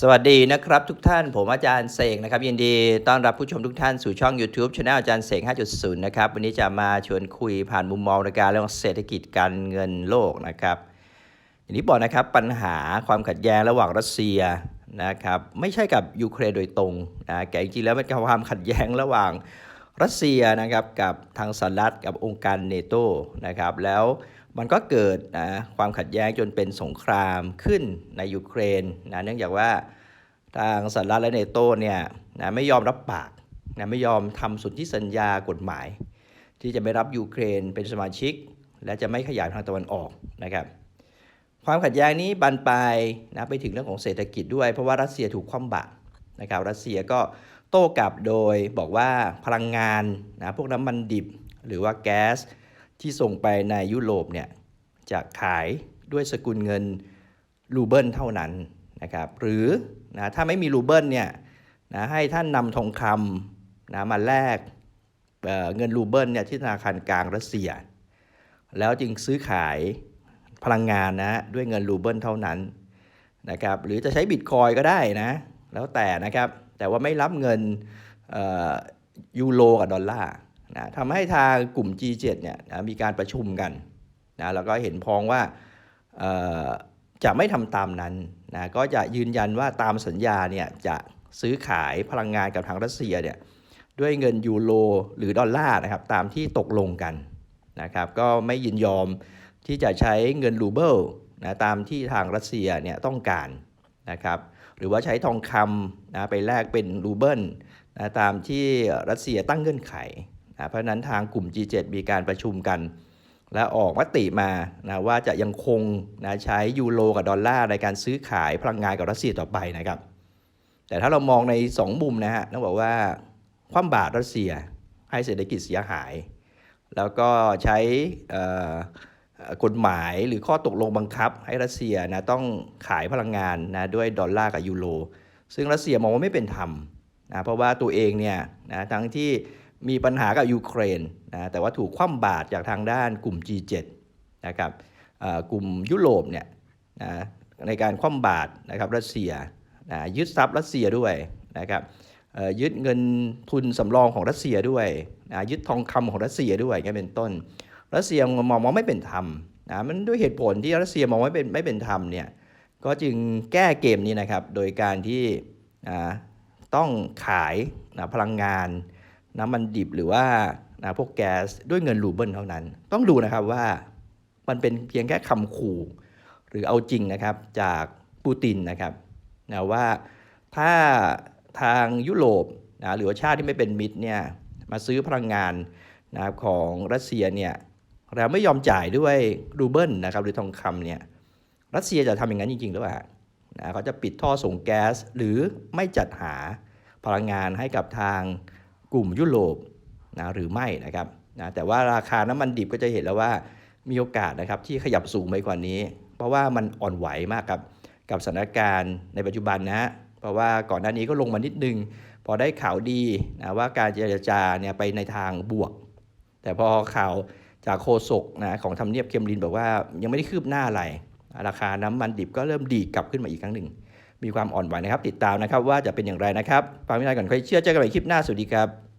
สวัสดีนะครับ ทุกท่านผมอาจารย์เสกนะครับ ยินดีต้อนรับผู้ชมทุกท่านสู่ช่อง YouTube Channel อาจารย์เสก 5.0 นะครับ วันนี้จะมาชวนคุยผ่านมุมมองในการเรื่องเศรษฐกิจการเงินโลกนะครับ อย่างที่บอกนะครับปัญหาความขัดแย้งระหว่างรัสเซียนะครับ ไม่ใช่กับยูเครนโดยตรงนะแต่จริงๆแล้วเป็นความขัดแย้งระหว่างรัสเซียนะครับกับทางสหรัฐกับองค์การเนโตนะครับแล้ว มันก็เกิดนะความขัดแย้งจนเป็นสงครามขึ้นในยูเครนนะเนื่องจากว่าทางสหรัฐและเนโตเนี่ยนะไม่ยอมรับปากนะไม่ยอมทำสนธิสัญญากฎหมาย ที่จะไม่รับยูเครนเป็นสมาชิก และจะไม่ขยายทางตะวันออกนะครับ ความขัดแย้งนี้บานปลายนะไปถึงเรื่องของเศรษฐกิจด้วย เพราะว่ารัสเซียถูกคว่ำบาตรนะครับรัสเซียก็โต้กลับโดยบอกว่าพลังงานนะพวกน้ำมันดิบ หรือว่าแก๊ส ที่ส่งไปในยุโรปเนี่ยจะขายด้วยสกุลเงินรูเบิลเท่านั้นนะครับหรือนะถ้าไม่มีรูเบิลเนี่ยนะให้ท่านนำทองคำนะมาแลกเเงินรูเบิลเนี่ยที่ธนาคารกลางรัสเซีย แล้วจึงซื้อขายพลังงานนะด้วยเงินรูเบิลเท่านั้นนะครับหรือจะใช้บิตคอยก็ได้นะแล้วแต่นะครับแต่ว่าไม่รับเงินยูโรกับดอลลาร์ นะทำให้ทางกลุ่ม G7 เนี่ยนะมีการประชุมกันนะแล้วก็เห็นพ้องว่าจะไม่ทำตามนั้นนะก็จะยืนยันว่าตามสัญญาเนี่ยจะซื้อขายพลังงานกับทางรัสเซียเนี่ยด้วยเงินยูโรหรือดอลลาร์นะครับตามที่ตกลงกันนะครับก็ไม่ยินยอมที่จะใช้เงินรูเบิลนะตามที่ทางรัสเซียเนี่ยต้องการนะครับหรือว่าใช้ทองคำนะไปแลกเป็นรูเบิลนะตามที่รัสเซียตั้งเงื่อนไข นะเพราะนั้นทางกลุ่ม G7 มีการประชุมกัน และออกมติมานะว่าจะยังคงนะใช้ยูโรกับดอลลาร์ในการซื้อขายพลังงานกับรัสเซียต่อไปนะครับ แต่ถ้าเรามองใน 2 มุมนะฮะต้องบอกว่าคว่ำบาตรรัสเซียให้เศรษฐกิจเสียหาย แล้วก็ใช้กฎหมายหรือข้อตกลงบังคับ ให้รัสเซียนะต้องขายพลังงานนะด้วยดอลลาร์กับยูโรซึ่งรัสเซียมองว่าไม่เป็นธรรมนะเพราะว่าตัวเองเนี่ยนะทั้งที่ มีปัญหากับยูเครนนะแต่ว่าถูกคว่ำบาตรจากทางด้านกลุ่ม G7 นะครับกลุ่มยุโรปเนี่ยนะในการคว่ำบาตรนะครับรัสเซียนะยึดทรัพย์รัสเซียด้วยนะครับยึดเงินทุนสำรองของรัสเซียด้วยนะยึดทองคำของรัสเซียด้วยอย่างนี้เป็นต้น รัสเซียมองว่าไม่เป็นธรรมนะมันด้วยเหตุผลที่รัสเซียมองไม่เป็นไม่เป็นธรรมเนี่ยก็จึงแก้เกมนี้นะครับโดยการที่ต้องขายนะพลังงาน น้ำมันดิบหรือว่านะพวกแก๊สด้วยเงินรูเบิลเท่านั้น ต้องดูนะครับว่ามันเป็นเพียงแค่คำขู่ หรือเอาจริงนะครับจากปูตินนะครับนะว่าถ้าทางยุโรปนะหรือว่าชาติที่ไม่เป็นมิตรเนี่ยมาซื้อพลังงานนะครับของรัสเซียเนี่ยเราไม่ยอมจ่ายด้วยรูเบิลนะครับหรือทองคำเนี่ยรัสเซียจะทำอย่างนั้นจริงๆหรือเปล่านะเขาจะปิดท่อส่งแก๊สหรือไม่จัดหาพลังงานให้กับทาง กลุ่มยุโรปนะหรือไม่นะครับนะแต่ว่าราคาน้ำมันดิบก็จะเห็นแล้วว่ามีโอกาสนะครับที่ขยับสูงไปกว่านี้ เพราะว่ามันอ่อนไหวมากครับกับสถานการณ์ในปัจจุบันนะฮะเพราะว่าก่อนหน้านี้ก็ลงมานิดนึง พอได้ข่าวดีนะว่าการเจรจาเนี่ยไปในทางบวก แต่พอข่าวจากโฆษกนะของทำเนียบเคมรินบอกว่ายังไม่ได้คืบหน้าอะไร ราคาน้ำมันดิบก็เริ่มดีกลับขึ้นมาอีกครั้งหนึ่ง มีความอ่อนไหวนะครับ ติดตามนะครับว่าจะเป็นอย่างไรนะครับฟังไม่ได้ก่อนค่อยเชื่อเจอกันใหม่คลิปหน้าสวัสดีครับ